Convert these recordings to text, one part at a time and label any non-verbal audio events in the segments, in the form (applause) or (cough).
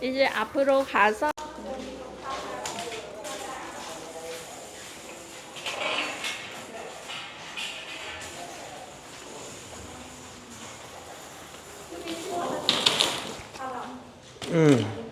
이제 앞으로 가서 응.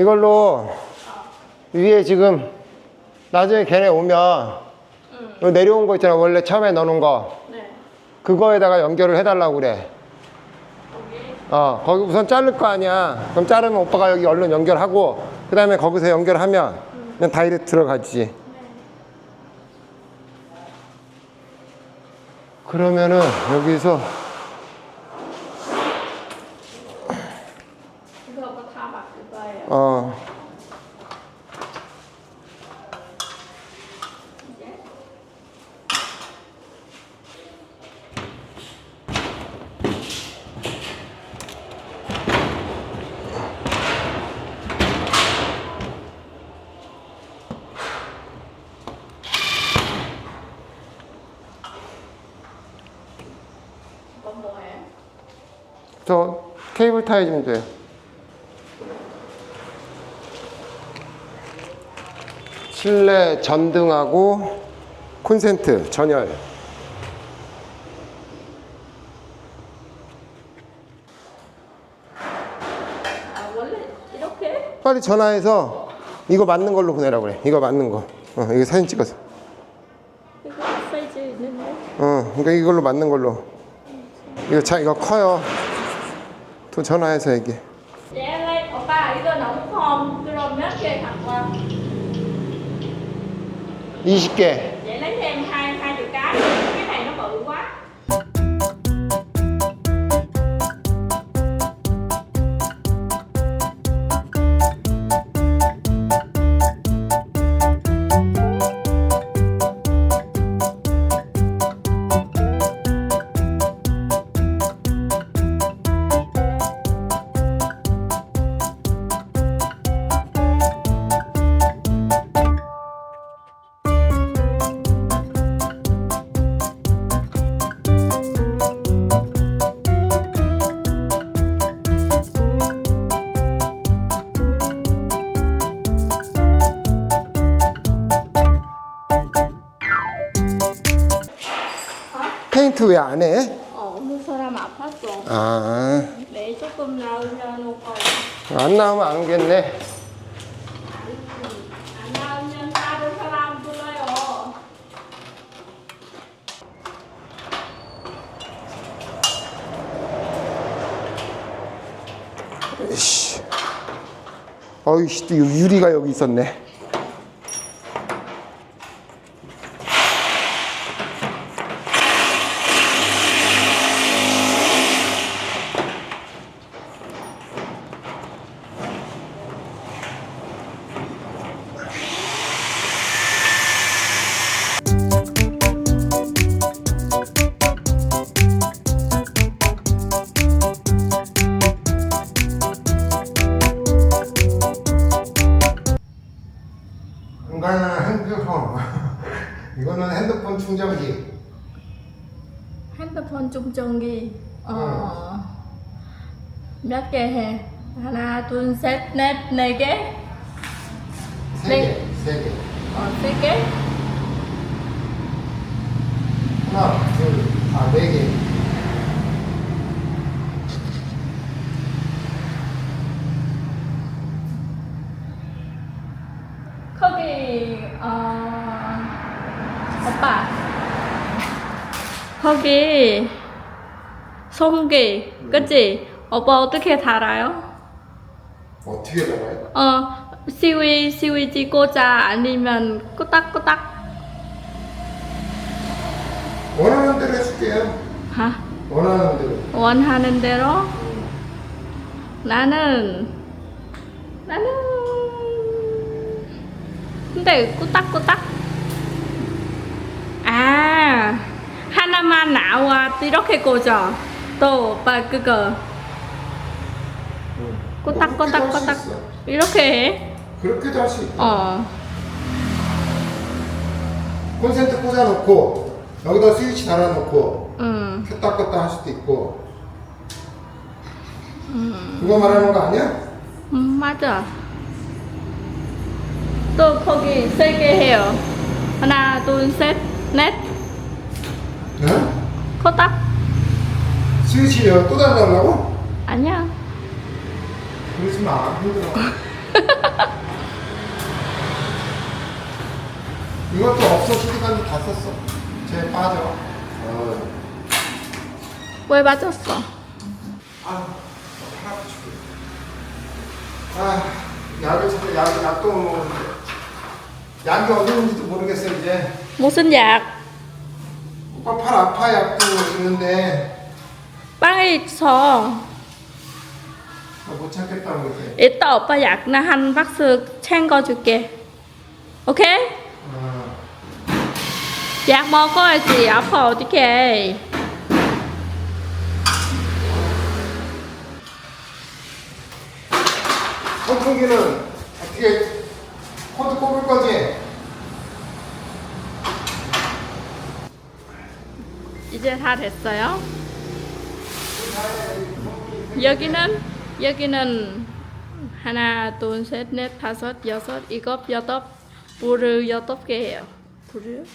이걸로 위에 지금 나중에 걔네 오면 요 내려온 거 있잖아. 원래 처음에 넣어놓은 거. 네. 그거에다가 연결을 해달라고 그래. 어 거기 우선 자를 거 아니야. 그럼 자르면 오빠가 여기 얼른 연결하고 그 다음에 거기서 연결하면 그냥 다이렉트 들어가지. 그러면은 여기서 그거 다 바꿀 거예요. 어? 저 케이블 타해주면 돼요. 실내 전등하고 콘센트 전열. 아 원래 이렇게? 빨리 전화해서 이거 맞는 걸로 보내라고 그래. 이거 맞는 거. 어, 이거 사진 찍어서. 이거 사이즈 있는데. 어, 그러니까 이걸로 맞는 걸로. 이거 자, 이거 커요. 또 전화해서 얘기해. Để em lấy 오빠 이거 너무 không? 그럼 몇 개 갖고 와? 20개. 페인트 왜 안 해? 어, 어느 사람 아팠어. 아, 내 조금 나오면 오빠 안 나오면 안 오겠네. 안 나오면 다른 사람 불러요. 씨. 어이씨, 또 유리가 여기 있었네. 핸드폰. (laughs) 이거는 핸드폰 충전기. 핸드폰 충전기. 어. 몇 개 해? 하나, 둘, 셋, 넷, 네 개? 세 네. 개, 세 개. 어, 세 개? 하나, 둘, 아, 네 개. 거기, 어, 오빠. 거기, 소금기, 그치? 오빠 어떻게 달아요? 어떻게 나가요? 어, 시위, 시위지 꽂아 아니면 꾸딱꾸딱? 원하는 대로 해줄게요. 하? 원하는 대로. 원하는 대로? 나는 나는 근데 꾸딱꾸딱 아 또 오빠 그거 꼬딱 꼬딱 꼬딱 이렇게 해? 그렇게도 할 수 있다. 어 콘센트 꽂아놓고 여기다 스위치 달아놓고 음. 켰다 껐다 할 수도 있고. 그거 말하는 거 아니야? 음, 맞아. 또 거기 세 개 해요. 하나, 둘, 셋, 넷. 응? 코딱? 스위치 여기 또 달아달라고? 아니야. 그러지 마. 힘들어. (laughs) 이것도 없어. 시간도 다 썼어. 쟤 빠져. 어. 왜 맞았어? 아, 팔 아파 죽겠네. 아, 약을 찾아, 약, 약도 못 먹었는데. 약이 어디 있는지도 모르겠어, 이제. 무슨 약? 오빠 팔 아파, 약도 있는데. 빵에 있어. 나못 찾겠다고 그래. 이따 오빠 약나 한 박스 챙겨줄게. 오케이? 어. 약 먹어야지. 아파 어떡해. 선풍기는 어떻게 코드 꼽을 거지? 이제 다 됐어요. 여기는 여기는 하나, 둘, 셋, 넷, 다섯, 여섯, 일곱, 여덟, 불을 여덟 개예요. 불을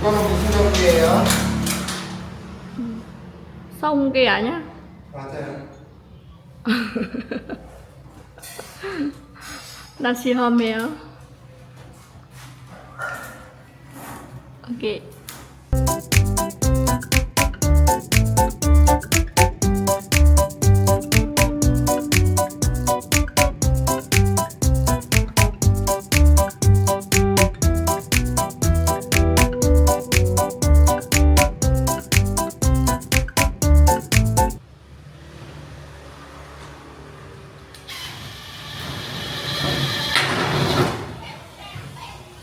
이거는 무슨 전기예요? 성게 아니야? 맞아요. (laughs) 나 시험해요. 오케이.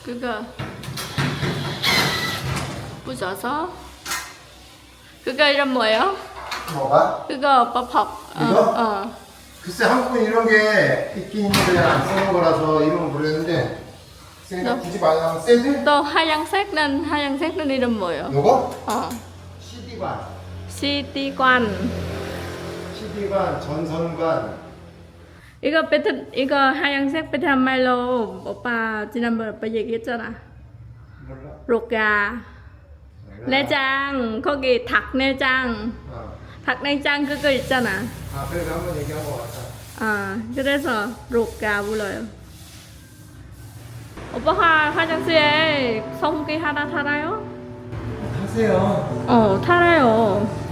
그거 부셔서 그거 이름 뭐예요? 뭐가? 그거 오빠 밥. 어, 이거? 어. 글쎄 한국은 이런 게 있긴 있는데 안 쓰는 거라서 이름을 모르겠는데 그러니까 굳이 말하면 세드? 또 하얀색은 하얀색은 이름 뭐예요? 요거? 어. CD관 CD관. CD관 전선관 이거 베트 이거 하얀색 베트남 말로 오빠 지난번에 오빠 얘기했잖아. 몰라 로가 내장 거기 닭 내장 어. 닭 내장 그거 있잖아. 아 그래서 한번 얘기한 거 같아 아 그래서 로가 불러요. 오빠 화 화장실에 성기 하나 달아요? 하세요 어, 탈아요.